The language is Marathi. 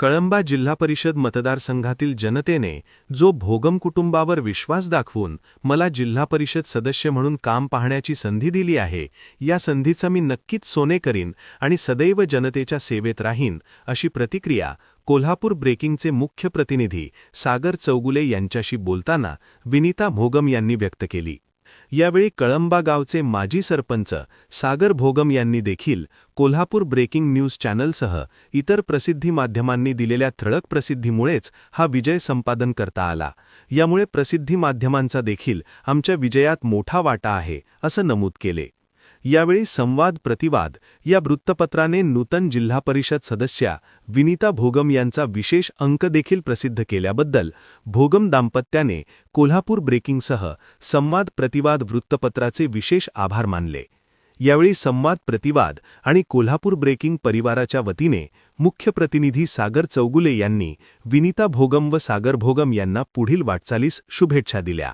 कळंबा जिल्हा परिषद मतदारसंघातील जनतेने जो भोगम कुटुंबावर विश्वास दाखवून मला जिल्हा परिषद सदस्य म्हणून काम पाहण्याची संधी दिली आहे या संधीचा मी नक्कीच सोने करीन आणि सदैव जनतेच्या सेवेत राहीन अशी प्रतिक्रिया कोल्हापूर ब्रेकिंगचे मुख्य प्रतिनिधी सागर चौगुले यांच्याशी बोलताना विनीता भोगम यांनी व्यक्त केली. यावेळी कळंबा गावचे माजी सरपंच सागर भोगम यांनी देखील कोल्हापूर ब्रेकिंग न्यूज चॅनलसह इतर प्रसिद्धी माध्यमांनी दिलेल्या ठळक प्रसिद्धीमुळेच हा विजय संपादन करता आला. यामुळे प्रसिद्धी माध्यमांचा देखील आमच्या विजयात मोठा वाटा आहे असं नमूद केले. यावेळी संवाद प्रतिवाद या वृत्तपत्राने नूतन जिल्हा परिषद सदस्या विनीता भोगम यांचा विशेष अंक देखील प्रसिद्ध केल्याबद्दल भोगम दाम्पत्याने कोल्हापूर ब्रेकिंगसह संवाद प्रतिवाद वृत्तपत्राचे विशेष आभार मानले. यावेळी संवाद प्रतिवाद आणि कोल्हापूर ब्रेकिंग परिवाराच्या वतीने मुख्य प्रतिनिधी सागर चौगुले यांनी विनीता भोगम व सागर भोगम यांना पुढील वाटचालीस शुभेच्छा दिल्या.